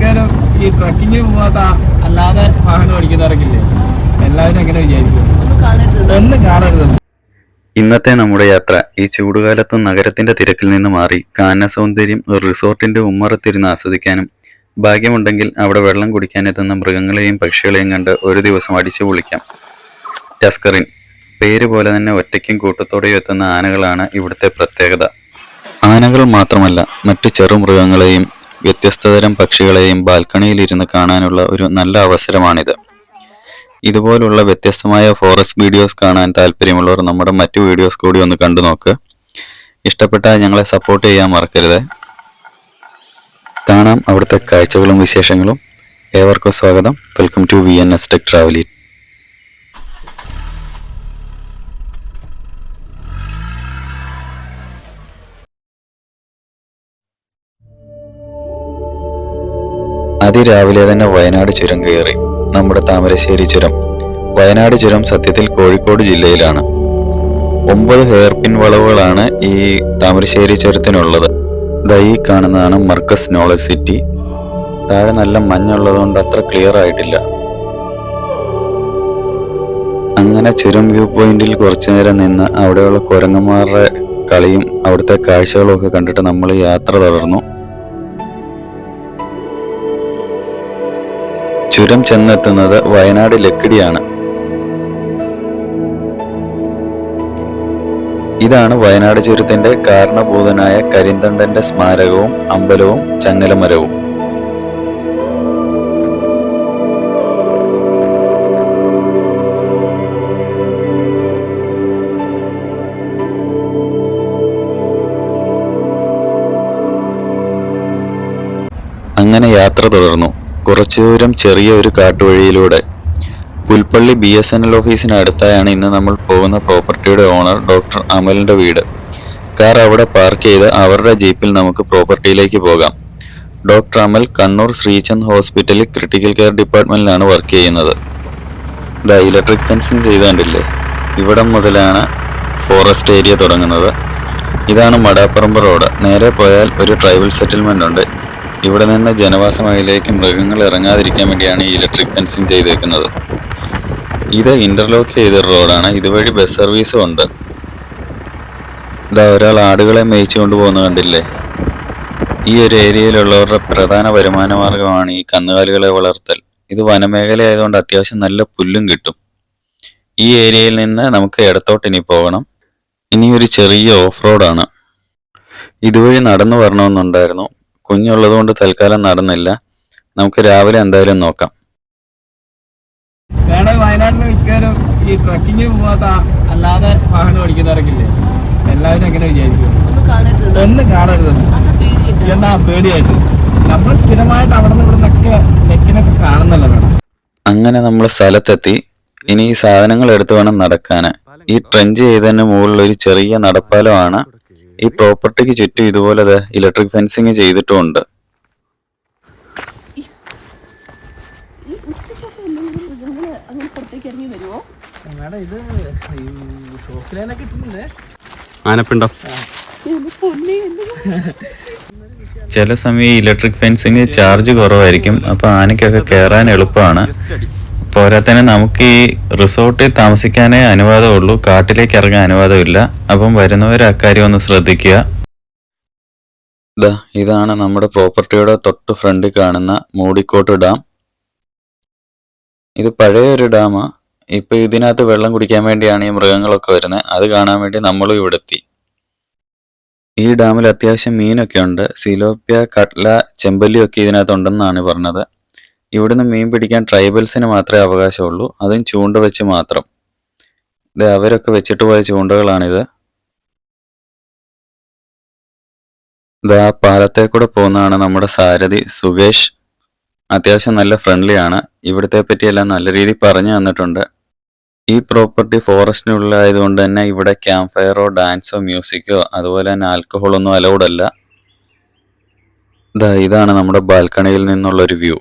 മിക്കവരും ഈ ട്രക്കിങ്ങിന് പോകാത്ത അല്ലാതെ വാഹനം ഓടിക്കുന്നവർക്കില്ലേ എല്ലാവരും എങ്ങനെ വിചാരിക്കും. ഒന്നും കാണരുത്. ഇന്നത്തെ നമ്മുടെ യാത്ര ഈ ചൂടുകാലത്ത് നഗരത്തിന്റെ തിരക്കിൽ നിന്ന് മാറി കാന സൗന്ദര്യം ഒരു റിസോർട്ടിന്റെ ഉമ്മറത്തിരുന്ന് ആസ്വദിക്കാനും ഭാഗ്യമുണ്ടെങ്കിൽ അവിടെ വെള്ളം കുടിക്കാനെത്തുന്ന മൃഗങ്ങളെയും പക്ഷികളെയും കണ്ട് ഒരു ദിവസം അടിച്ചു പൊളിക്കാം. ടസ്കറിൻ പേര് പോലെ തന്നെ ഒറ്റയ്ക്കും കൂട്ടത്തോടെയും എത്തുന്ന ആനകളാണ് ഇവിടുത്തെ പ്രത്യേകത. ആനകൾ മാത്രമല്ല മറ്റു ചെറു ചെറുമൃഗങ്ങളെയും വ്യത്യസ്തതരം പക്ഷികളെയും ബാൽക്കണിയിൽ ഇരുന്ന് കാണാനുള്ള ഒരു നല്ല അവസരമാണിത്. ഇതുപോലുള്ള വ്യത്യസ്തമായ ഫോറസ്റ്റ് വീഡിയോസ് കാണാൻ താല്പര്യമുള്ളവർ നമ്മുടെ മറ്റു വീഡിയോസ് കൂടി ഒന്ന് കണ്ടു നോക്ക്. ഇഷ്ടപ്പെട്ടാൽ ഞങ്ങളെ സപ്പോർട്ട് ചെയ്യാൻ മറക്കരുത്. കാണാം അവിടുത്തെ കാഴ്ചകളും വിശേഷങ്ങളും. ഏവർക്കും സ്വാഗതം. Welcome to V N S tech travel അതിരാവിലെ തന്നെ വയനാട് ചുരം കയറി. നമ്മുടെ താമരശ്ശേരി ചുരം. വയനാട് ചുരം സത്യത്തിൽ കോഴിക്കോട് ജില്ലയിലാണ്. ഒമ്പത് ഹെയർപിൻ വളവുകളാണ് ഈ താമരശ്ശേരി ചുരത്തിനുള്ളത്. ദൈ കാണുന്നതാണ് മർക്കസ് നോളജ് സിറ്റി. താഴെ നല്ല മഞ്ഞുള്ളതുകൊണ്ട് അത്ര ക്ലിയർ ആയിട്ടില്ല. അങ്ങനെ ചുരം വ്യൂ പോയിന്റിൽ കുറച്ചു നേരം നിന്ന് അവിടെയുള്ള കുരങ്ങന്മാരുടെ കളിയും അവിടുത്തെ കാഴ്ചകളും ഒക്കെ കണ്ടിട്ട് നമ്മൾ യാത്ര തുടർന്നു. ചുരം ചെന്നെത്തുന്നത് വയനാട് ലക്കിടിയാണ്. ഇതാണ് വയനാട് ചുരത്തിന്റെ കാരണഭൂതനായ കരിന്തണ്ടന്റെ സ്മാരകവും അമ്പലവും ചങ്ങലമരവും. അങ്ങനെ യാത്ര തുടർന്നു. കുറച്ചു ദൂരം ചെറിയ ഒരു കാട്ടുവഴിയിലൂടെ. Pulpally B S N L ഓഫീസിന് അടുത്തായാണ് ഇന്ന് നമ്മൾ പോകുന്ന പ്രോപ്പർട്ടിയുടെ ഓണർ ഡോക്ടർ അമലിന്റെ വീട്. കാർ അവിടെ പാർക്ക് ചെയ്ത് അവരുടെ ജീപ്പിൽ നമുക്ക് പ്രോപ്പർട്ടിയിലേക്ക് പോകാം. ഡോക്ടർ അമൽ കണ്ണൂർ ശ്രീചന്ദ് ഹോസ്പിറ്റലിൽ ക്രിട്ടിക്കൽ കെയർ ഡിപ്പാർട്ട്മെന്റിലാണ് വർക്ക് ചെയ്യുന്നത്. ദ ഇലക്ട്രിക് ഫെൻസിങ് ചെയ്തുകൊണ്ടില്ലേ ഇവിടെ മുതലാണ് ഫോറസ്റ്റ് ഏരിയ തുടങ്ങുന്നത്. ഇതാണ് മടാപ്പറമ്പ് റോഡ്. നേരെ പോയാൽ ഒരു ട്രൈബൽ സെറ്റിൽമെന്റ് ഉണ്ട്. ഇവിടെ നിന്ന് ജനവാസ മേഖലയിലേക്ക് മൃഗങ്ങൾ ഇറങ്ങാതിരിക്കാൻ വേണ്ടിയാണ് ഈ ഇലക്ട്രിക് ഫെൻസിങ് ചെയ്തേക്കുന്നത്. ഇത് ഇന്റർലോക്ക് ചെയ്ത റോഡാണ് ഇതുവഴി ബസ് സർവീസും ഉണ്ട്. ഇതാ ഒരാൾ ആടുകളെ മേയിച്ചു കൊണ്ടുപോകുന്നത് കണ്ടില്ലേ? ഈ ഒരു ഏരിയയിലുള്ളവരുടെ പ്രധാന വരുമാന മാർഗമാണ് ഈ കന്നുകാലികളെ വളർത്തൽ. ഇത് വനമേഖല ആയതുകൊണ്ട് അത്യാവശ്യം നല്ല പുല്ലും കിട്ടും. ഈ ഏരിയയിൽ നിന്ന് നമുക്ക് ഇടത്തോട്ട് ഇനി പോകണം. ഇനി ഒരു ചെറിയ ഓഫ് റോഡാണ് ഇതുവഴി നടന്നു വരണമെന്നുണ്ടായിരുന്നു. കുഞ്ഞുള്ളത് കൊണ്ട് തൽക്കാലം നടന്നില്ല. നമുക്ക് രാവിലെ എന്തായാലും നോക്കാം. വേണേ വയനാട്ടിൽ മിക്കവരും ഈ ട്രക്കിങ്ങിന് പോകാത്ത അല്ലാതെ വാഹനം ഓടിക്കുന്നവർക്കില്ലേ എല്ലാവരും എങ്ങനെ വിചാരിക്കും. ഒന്നും കാണരുത്. എന്നാ പേടിയായിട്ട്. നമ്മൾ സ്ഥിരമായിട്ട് അവിടെ നിന്ന് ഇവിടെ നിന്നൊക്കെ നെക്കിനൊക്കെ കാണുന്നല്ലോ വേണം. അങ്ങനെ നമ്മൾ സ്ഥലത്തെത്തി. ഇനി ഈ സാധനങ്ങൾ എടുത്തു വേണം നടക്കാന്. ഈ ട്രെഞ്ച് ചെയ്തതിന് മുകളിൽ ഒരു ചെറിയ നടപ്പാലമാണ് ഈ പ്രോപ്പർട്ടിക്ക് ചുറ്റും ഇതുപോലെ ഇലക്ട്രിക് ഫെൻസിങ് ചെയ്തിട്ടുമുണ്ട്. ആനപ്പിണ്ടം? ചില സമയം ഇലക്ട്രിക് ഫെൻസിങ് ചാർജ് കുറവായിരിക്കും. അപ്പൊ ആനയ്ക്കൊക്കെ കയറാൻ എളുപ്പമാണ്. പോരാത്തന്നെ നമുക്ക് ഈ റിസോർട്ടിൽ താമസിക്കാനേ അനുവാദമുള്ളൂ. കാട്ടിലേക്ക് ഇറങ്ങാൻ അനുവാദമില്ല. അപ്പം വരുന്നവർ അക്കാര്യം ഒന്ന് ശ്രദ്ധിക്കുക. ഇതാണ് നമ്മുടെ പ്രോപ്പർട്ടിയുടെ തൊട്ട് ഫ്രണ്ടിൽ കാണുന്ന മൂടിക്കോട്ട് ഡാം. ഇത് പഴയ ഒരു ഡാമാ. ഇപ്പൊ ഇതിനകത്ത് വെള്ളം കുടിക്കാൻ വേണ്ടിയാണ് ഈ മൃഗങ്ങളൊക്കെ വരുന്നത്. അത് കാണാൻ വേണ്ടി നമ്മളും ഇവിടെ എത്തി. ഈ ഡാമിൽ അത്യാവശ്യം മീനൊക്കെ ഉണ്ട്. സിലോപ്യ കട്ല ചെമ്പല്ലിയൊക്കെ ഇതിനകത്ത് ഉണ്ടെന്നാണ് പറഞ്ഞത്. ഇവിടുന്ന് മീൻ പിടിക്കാൻ ട്രൈബൽസിന് മാത്രമേ അവകാശമുള്ളൂ. അതും ചൂണ്ട വെച്ച് മാത്രം. ഇത് അവരൊക്കെ വെച്ചിട്ട് പോയ ചൂണ്ടകളാണിത്. ഇത് പാലത്തെ കൂടെ പോകുന്നതാണ് നമ്മുടെ സാരഥി സുകേഷ് അത്യാവശ്യം നല്ല ഫ്രണ്ട്ലി ആണ് ഇവിടുത്തെ പറ്റിയെല്ലാം നല്ല രീതിയിൽ പറഞ്ഞു തന്നിട്ടുണ്ട്. ഈ പ്രോപ്പർട്ടി ഫോറസ്റ്റിനുള്ളിൽ ആയതുകൊണ്ട് തന്നെ ഇവിടെ ക്യാമ്പ് ഫയറോ ഡാൻസോ മ്യൂസിക്കോ അതുപോലെ തന്നെ ആൽക്കഹോളൊന്നും അലൗഡ് അല്ല. ദാ ഇതാണ് നമ്മുടെ ബാൽക്കണിയിൽ നിന്നുള്ളൊരു വ്യൂ.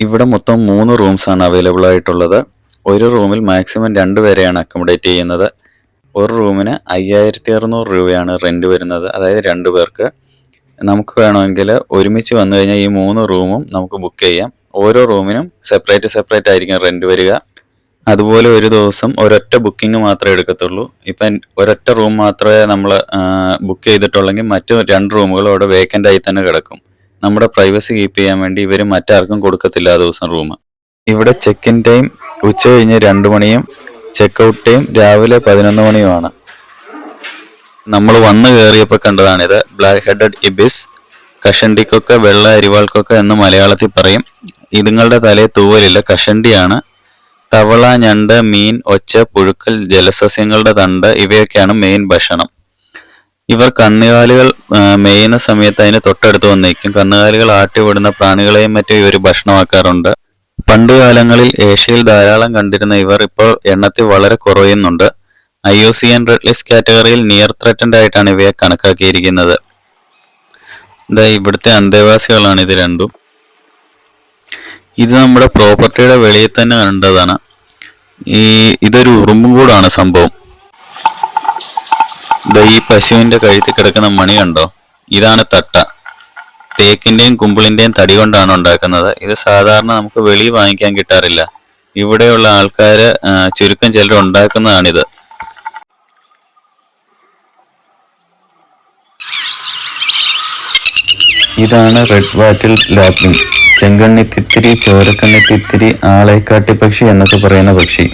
ഇവിടെ മൊത്തം മൂന്ന് റൂംസ് ആണ് അവൈലബിൾ ആയിട്ടുള്ളത് ഒരു റൂമിൽ മാക്സിമം രണ്ട് പേരെയാണ് അക്കോമഡേറ്റ് ചെയ്യുന്നത്. ഒരു റൂമിന് അയ്യായിരത്തി അറുന്നൂറ് രൂപയാണ് റെന്റ് വരുന്നത്. അതായത് രണ്ട് പേർക്ക്. നമുക്ക് വേണമെങ്കിൽ ഒരുമിച്ച് വന്നു കഴിഞ്ഞാൽ ഈ മൂന്ന് റൂമും നമുക്ക് ബുക്ക് ചെയ്യാം. ഓരോ റൂമിനും സെപ്പറേറ്റ് സെപ്പറേറ്റ് ആയിരിക്കും റെന്റ് വരിക. അതുപോലെ ഒരു ദിവസം ഒരൊറ്റ ബുക്കിംഗ് മാത്രമേ എടുക്കത്തുള്ളൂ. ഇപ്പം ഒരൊറ്റ റൂം മാത്രമേ നമ്മൾ ബുക്ക് ചെയ്തിട്ടുള്ളെങ്കിൽ മറ്റു രണ്ട് റൂമുകൾ അവിടെ വേക്കന്റ് ആയി തന്നെ കിടക്കും. നമ്മുടെ പ്രൈവസി കീപ്പ് ചെയ്യാൻ വേണ്ടി ഇവർ മറ്റാർക്കും കൊടുക്കത്തില്ല ആ ദിവസം റൂം ഇവിടെ ചെക്ക് ഇൻ ടൈം ഉച്ച കഴിഞ്ഞ് രണ്ട് മണിയും ചെക്ക് ഔട്ട് ടൈം രാവിലെ പതിനൊന്ന് മണിയുമാണ്. നമ്മൾ വന്നു കയറിയപ്പോൾ കണ്ടതാണിത്. ബ്ലാക്ക് ഹെഡഡ് ഇബിസ് കഷണ്ടിക്കൊക്കെ വെള്ള അരിവാൾക്കൊക്കെ എന്ന് മലയാളത്തിൽ പറയും. ഇതുങ്ങളുടെ തലയിൽ തൂവലില്ല കഷണ്ടിയാണ്. തവള ഞണ്ട് മീൻ ഒച്ച പുഴുക്കൽ ജലസസ്യങ്ങളുടെ തണ്ട് ഇവയൊക്കെയാണ് മെയിൻ ഭക്ഷണം. ഇവർ കന്നുകാലികൾ മേയുന്ന സമയത്ത് അതിന് തൊട്ടടുത്ത് വന്നേക്കും കന്നുകാലികൾ ആട്ടിവിടുന്ന പ്രാണികളെയും മറ്റും ഇവർ ഭക്ഷണമാക്കാറുണ്ട്. പണ്ടുകാലങ്ങളിൽ ഏഷ്യയിൽ ധാരാളം കണ്ടിരുന്ന ഇവർ ഇപ്പോൾ എണ്ണത്തിൽ വളരെ കുറയുന്നുണ്ട്. I U C N red list കാറ്റഗറിയിൽ നിയർ ത്രെറ്റൻഡ് ആയിട്ടാണ് ഇവയെ കണക്കാക്കിയിരിക്കുന്നത്. ഇതാ ഇവിടുത്തെ അന്തേവാസികളാണ് ഇത് രണ്ടും. ഇത് നമ്മുടെ പ്രോപ്പർട്ടിയുടെ വെളിയിൽ തന്നെ കണ്ടതാണ്. ഈ ഇതൊരു ഉറുമ്പും കൂടാണ് സംഭവം. ഈ പശുവിന്റെ കഴുത്തിൽ കിടക്കുന്ന മണി കണ്ടോ? ഇതാണ് തട്ട. തേക്കിന്റെയും കുമ്പിളിന്റെയും തടി കൊണ്ടാണ് ഉണ്ടാക്കുന്നത്. ഇത് സാധാരണ നമുക്ക് വെളി വാങ്ങിക്കാൻ കിട്ടാറില്ല. ഇവിടെയുള്ള ആൾക്കാര് ആ, ചുരുക്കം ചിലർ ഉണ്ടാക്കുന്നതാണിത്. ഇതാണ് റെഡ് വാറ്റിൽ ലാപ്പിംഗ് ചെങ്കണ്ണി തിത്തിരി ചോരക്കണ്ണി തിത്തിരി ആളെക്കാട്ടി പക്ഷി എന്നൊക്കെ പറയുന്ന പക്ഷി.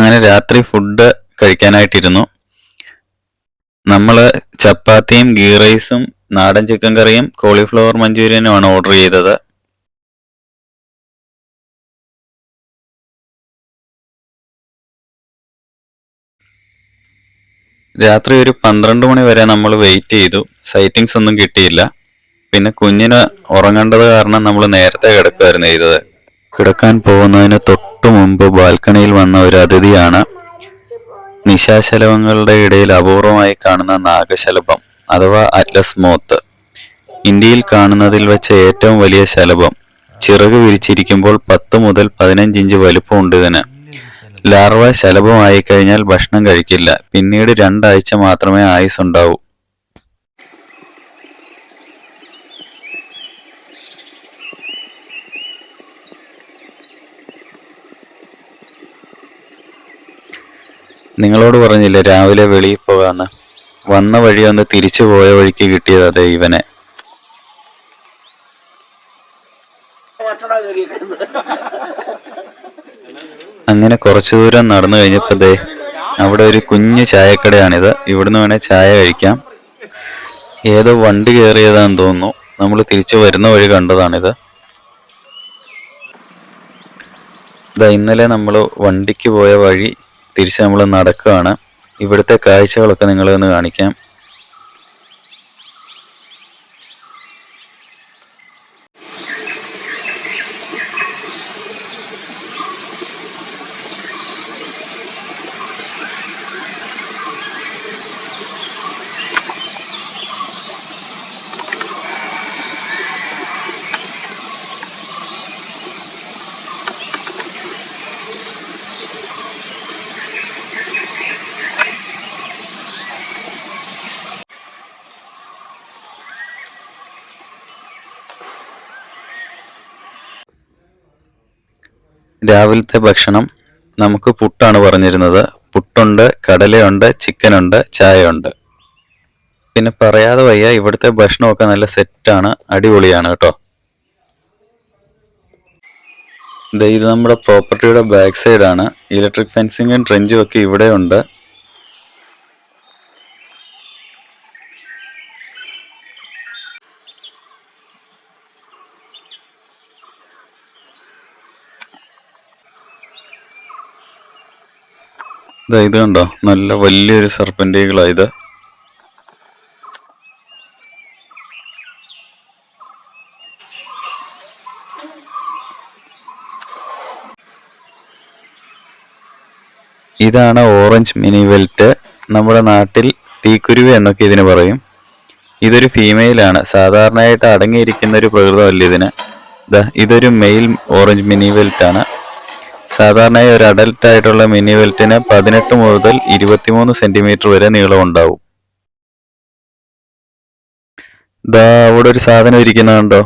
അങ്ങനെ രാത്രി ഫുഡ് കഴിക്കാനായിട്ടിരുന്നു. നമ്മൾ ചപ്പാത്തിയും ഗീ റൈസും നാടൻ ചിക്കൻ കറിയും കോളിഫ്ലവർ മഞ്ചൂരിയനുമാണ് ഓർഡർ ചെയ്തത്. രാത്രി ഒരു പന്ത്രണ്ട് മണി വരെ നമ്മൾ വെയിറ്റ് ചെയ്തു. സൈറ്റിങ്സ് ഒന്നും കിട്ടിയില്ല. പിന്നെ കുഞ്ഞിന് ഉറങ്ങേണ്ടത് കാരണം നമ്മൾ നേരത്തെ കിടക്കുമായിരുന്നു ചെയ്തത്. കിടക്കാൻ പോകുന്നതിന് തൊട്ടു മുമ്പ് ബാൽക്കണിയിൽ വന്ന ഒരു അതിഥിയാണ് നിശാശലഭങ്ങളുടെ ഇടയിൽ അപൂർവമായി കാണുന്ന നാഗശലഭം അഥവാ അറ്റ്ലസ് മോത്ത്. ഇന്ത്യയിൽ കാണുന്നതിൽ വെച്ച ഏറ്റവും വലിയ ശലഭം. ചിറക് വിരിച്ചിരിക്കുമ്പോൾ പത്ത് മുതൽ പതിനഞ്ച് ഇഞ്ച് വലുപ്പമുണ്ട് ഇതിന്. ലാർവ ശലഭമായി കഴിഞ്ഞാൽ ഭക്ഷണം കഴിക്കില്ല. പിന്നീട് രണ്ടാഴ്ച മാത്രമേ ആയുസ് ഉണ്ടാവൂ നിങ്ങളോട് പറഞ്ഞില്ലേ രാവിലെ വെളിയിൽ പോകാന്ന്? വന്ന വഴി ഒന്ന് തിരിച്ചു പോയ വഴിക്ക് കിട്ടിയത് അതെ ഇവനെ. അങ്ങനെ കുറച്ചു ദൂരം നടന്നു കഴിഞ്ഞപ്പോ ദേ അവിടെ ഒരു കുഞ്ഞു ചായക്കടയാണിത്. ഇവിടുന്ന് വേണേ ചായ കഴിക്കാം. ഏതോ വണ്ടി കയറിയതാന്ന് തോന്നുന്നു. നമ്മൾ തിരിച്ചു വരുന്ന വഴി കണ്ടതാണിത്. ഇന്നലെ നമ്മൾ വണ്ടിക്ക് പോയ വഴി തിരിച്ച് നമ്മൾ നടക്കുകയാണ് ഇവിടുത്തെ കാഴ്ചകളൊക്കെ നിങ്ങളെ ഒന്ന് കാണിക്കാം. രാവിലത്തെ ഭക്ഷണം നമുക്ക് പുട്ടാണ് പറഞ്ഞിരുന്നത്. പുട്ടുണ്ട് കടലയുണ്ട് ചിക്കനുണ്ട് ചായയുണ്ട്. പിന്നെ പറയാതെ വയ്യ ഇവിടുത്തെ ഭക്ഷണമൊക്കെ നല്ല സെറ്റാണ് അടിപൊളിയാണ് കേട്ടോ. ഇത് നമ്മുടെ പ്രോപ്പർട്ടിയുടെ ബാക്ക് സൈഡാണ്. ഇലക്ട്രിക് ഫെൻസിങ്ങും ട്രെഞ്ചും ഒക്കെ ഇവിടെ ദാ ഇത് കണ്ടോ? നല്ല വലിയൊരു സർപ്പന്റീകളാ ഇത്. ഇതാണ് ഓറഞ്ച് മിനി വെൽറ്റ് നമ്മുടെ നാട്ടിൽ തീക്കുരുവി എന്നൊക്കെ ഇതിന് പറയും. ഇതൊരു ഫീമെയിലാണ് സാധാരണയായിട്ട് അടങ്ങിയിരിക്കുന്ന ഒരു പ്രകൃതമല്ല ഇതിന്? ഇതൊരു മെയിൽ ഓറഞ്ച് മിനി വെൽറ്റ് ആണ്. സാധാരണയായി ഒരു അഡൽട്ട് ആയിട്ടുള്ള മിനി വെൽറ്റിന് പതിനെട്ട് മുതൽ ഇരുപത്തിമൂന്ന് സെന്റിമീറ്റർ വരെ നീളം ഉണ്ടാവും ദാ അവിടെ ഒരു സാധനം ഇരിക്കുന്നുണ്ടോ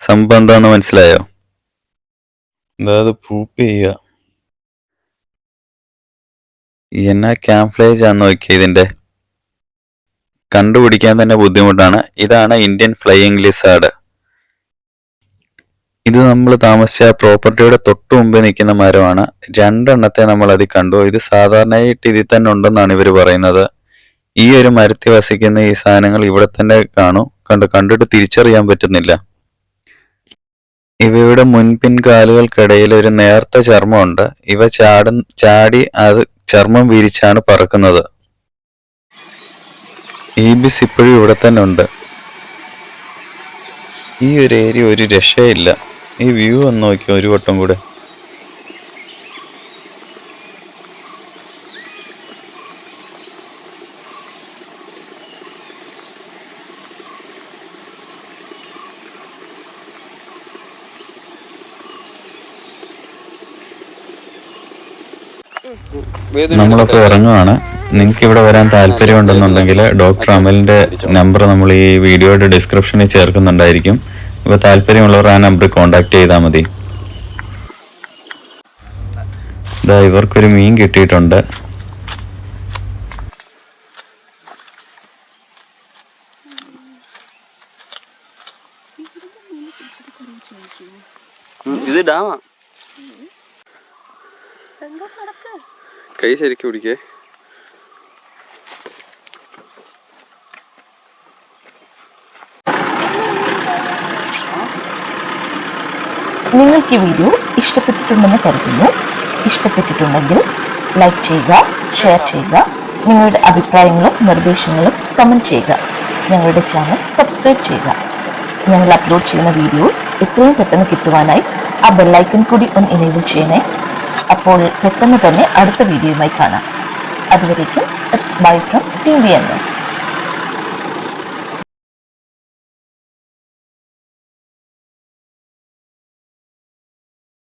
സംഭവം എന്താന്ന് മനസ്സിലായോ? അതായത് അത് പൂപ്പ് ചെയ്യുക. എന്നാ ക്യാംഫ്ലേജ് ആണ് നോക്കിയ ഇതിന്റെ. കണ്ടുപിടിക്കാൻ തന്നെ ബുദ്ധിമുട്ടാണ്. ഇതാണ് ഇന്ത്യൻ ഫ്ലൈയിങ് ലിസാർഡ് ഇത് നമ്മൾ താമസിച്ച പ്രോപ്പർട്ടിയുടെ തൊട്ടു മുമ്പേ നിൽക്കുന്ന മരമാണ്. രണ്ടെണ്ണത്തെ നമ്മൾ അതിൽ കണ്ടു. ഇത് സാധാരണയായിട്ട് ഇതിൽ തന്നെ ഉണ്ടെന്നാണ് ഇവർ പറയുന്നത്. ഈ ഒരു മരത്തിൽ വസിക്കുന്ന ഈ സാധനങ്ങൾ ഇവിടെ തന്നെ കാണും. കണ്ടു കണ്ടിട്ട് തിരിച്ചറിയാൻ പറ്റുന്നില്ല. ഇവയുടെ മുൻപിൻ കാലുകൾക്കിടയിൽ ഒരു നേർത്ത ചർമ്മമുണ്ട്. ഇവ ചാട ചാടി അത് ചർമ്മം വിരിച്ചാണ് പറക്കുന്നത്. ഈബിസ് ഇപ്പോഴും ഇവിടെ തന്നെ ഉണ്ട്. ഈ ഒരു ഏരിയ ഒരു രക്ഷയില്ല. ഈ വ്യൂ ഒന്ന് നോക്കിയോ ഒരു വട്ടം കൂടെ. നമ്മളിപ്പോൾ ഇറങ്ങുവാണ്. നിങ്ങൾക്ക് ഇവിടെ വരാൻ താല്പര്യം ഉണ്ടെന്നുണ്ടെങ്കിൽ ഡോക്ടർ അമലിന്റെ നമ്പർ നമ്മൾ ഈ വീഡിയോയുടെ ഡിസ്ക്രിപ്ഷനിൽ ചേർക്കുന്നുണ്ടായിരിക്കും. ഇപ്പൊ താല്പര്യമുള്ളവർ ആ നമ്പറിൽ കോണ്ടാക്ട് ചെയ്താൽ മതി. ഇതാ ഇവർക്കൊരു മീൻ കിട്ടിയിട്ടുണ്ട്. ഇത് ഡാമാ. കൈ ശരിക്കും പിടിക്കേ. നിങ്ങൾക്ക് ഈ വീഡിയോ ഇഷ്ടപ്പെട്ടിട്ടുണ്ടെന്ന് കരുതുന്നു. ഇഷ്ടപ്പെട്ടിട്ടുണ്ടെങ്കിൽ ലൈക്ക് ചെയ്യുക ഷെയർ ചെയ്യുക. നിങ്ങളുടെ അഭിപ്രായങ്ങളും നിർദ്ദേശങ്ങളും കമന്റ് ചെയ്യുക. ഞങ്ങളുടെ ചാനൽ സബ്സ്ക്രൈബ് ചെയ്യുക. ഞങ്ങൾ അപ്ലോഡ് ചെയ്യുന്ന വീഡിയോസ് എത്രയും പെട്ടെന്ന് കിട്ടുവാനായി ആ ബെല്ലൈക്കൺ കൂടി ഒന്ന് എനേബിൾ ചെയ്യണേ. അപ്പോൾ പെട്ടെന്ന് തന്നെ അടുത്ത വീഡിയോയുമായി കാണാം. അതുവരേക്കും it's bye from T V M S